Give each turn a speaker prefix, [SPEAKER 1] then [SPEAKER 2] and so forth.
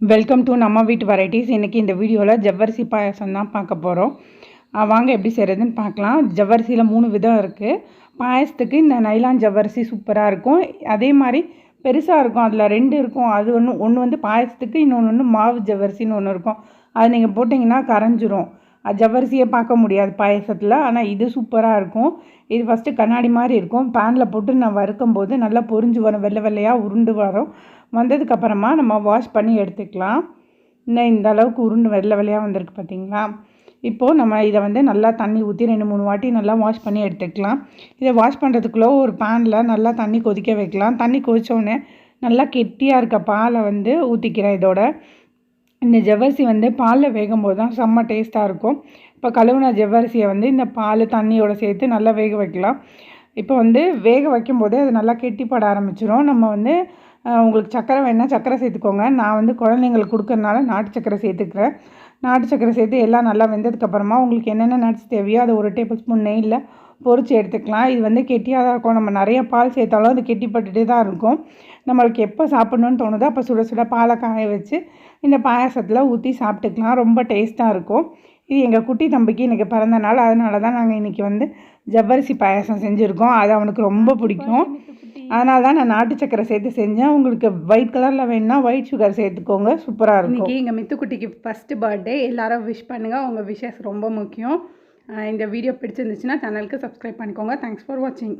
[SPEAKER 1] Welcome to நம்ம வீட்டு varieties இன்றைக்கி இந்த வீடியோவில் ஜவ்வரிசி பாயசம் தான் பார்க்க போகிறோம் வாங்க எப்படி செய்கிறதுன்னு பார்க்கலாம். ஜவ்வரிசியில் மூணு விதம் இருக்குது பாயசத்துக்கு இந்த நைலான் ஜவ்வரிசி சூப்பராக இருக்கும். அதே மாதிரி பெருசாக இருக்கும். அதில் ரெண்டு இருக்கும். அது ஒன்று ஒன்று வந்து பாயசத்துக்கு இன்னொன்று ஒன்று மாவு ஜவ்வரிசின்னு ஒன்று இருக்கும். அது நீங்கள் போட்டிங்கன்னா கரைஞ்சிரும். ஜவ்வரிசியை பார்க்க முடியாது பாயசத்தில். ஆனால் இது சூப்பராக இருக்கும். இது ஃபஸ்ட்டு கண்ணாடி மாதிரி இருக்கும். பேனில் போட்டு நான் வறுக்கும் போது நல்லா பொரிஞ்சு வரும். வெள்ளை வெள்ளையாக உருண்டு வரும். வந்ததுக்கப்புறமா நம்ம வாஷ் பண்ணி எடுத்துக்கலாம். இன்னும் இந்த அளவுக்கு உருண்டு வெள்ளை வெள்ளையாக வந்திருக்கு பார்த்தீங்களா இப்போது நம்ம இதை வந்து நல்லா தண்ணி ஊற்றி ரெண்டு மூணு வாட்டி நல்லா வாஷ் பண்ணி எடுத்துக்கலாம். இதை வாஷ் பண்ணுறதுக்குள்ளே ஒரு பேனில் நல்லா தண்ணி கொதிக்க வைக்கலாம். தண்ணி கொதித்தோடனே நல்லா கெட்டியாக இருக்க பாலை வந்து ஊற்றிக்கிறேன் இதோட. இந்த ஜவ்வரிசி வந்து பாலில் வேகும் போது தான் செம்ம டேஸ்ட்டாக இருக்கும். இப்போ கழுவுன ஜவ்வரிசியை வந்து இந்த பால் தண்ணியோட சேர்த்து நல்லா வேக வைக்கலாம். இப்போ வந்து வேக வைக்கும்போதே அது நல்லா கெட்டிப்பட ஆரம்பிச்சிடும் நம்ம வந்து உங்களுக்கு சக்கரை வேணால் சக்கரை சேர்த்துக்கோங்க. நான் வந்து குழந்தைங்களுக்கு கொடுக்கறனால நாட்டு சக்கரை சேர்த்துக்கிறேன். நாட்டு சக்கரை சேர்த்து எல்லாம் நல்லா வெந்ததுக்கப்புறமா உங்களுக்கு என்னென்ன நட்ஸ் தேவையோ அதை ஒரு டேபிள் ஸ்பூன் நெய்யில் பொரிச்சு எடுத்துக்கலாம். இது வந்து கெட்டியாக தான் இருக்கும். நம்ம நிறைய பால் சேர்த்தாலும் அது கெட்டிப்பட்டுட்டே தான் இருக்கும். நம்மளுக்கு எப்போ சாப்பிட்ணுன்னு தோணுதோ அப்போ சுட சுட பாலை காய வச்சு இந்த பாயாசத்தில் ஊற்றி சாப்பிட்டுக்கலாம். ரொம்ப டேஸ்ட்டாக இருக்கும். இது எங்கள் குட்டி தம்பிக்கு இன்றைக்கி பிறந்த நாள். அதனால தான் நாங்கள் இன்றைக்கி வந்து ஜவ்வரிசி பாயாசம் செஞ்சுருக்கோம். அது அவனுக்கு ரொம்ப பிடிக்கும். அதனால தான் நான் நாட்டு சக்கரை சேர்த்து செஞ்சேன். உங்களுக்கு ஒயிட் கலரில் வேணும்னா ஒயிட் சுகர் சேர்த்துக்கோங்க. சூப்பராக இருக்கும்.
[SPEAKER 2] இன்றைக்கி எங்கள் மித்துக்குட்டிக்கு ஃபஸ்ட்டு பர்த்டே எல்லாரும் விஷ் பண்ணுங்கள் உங்கள் விஷஸ் ரொம்ப முக்கியம். இந்த வீடியோ பிடிச்சிருந்துச்சுன்னா சேனலுக்கு சப்ஸ்கிரைப் பண்ணிக்கோங்க. தேங்க்ஸ் ஃபார் வாட்சிங்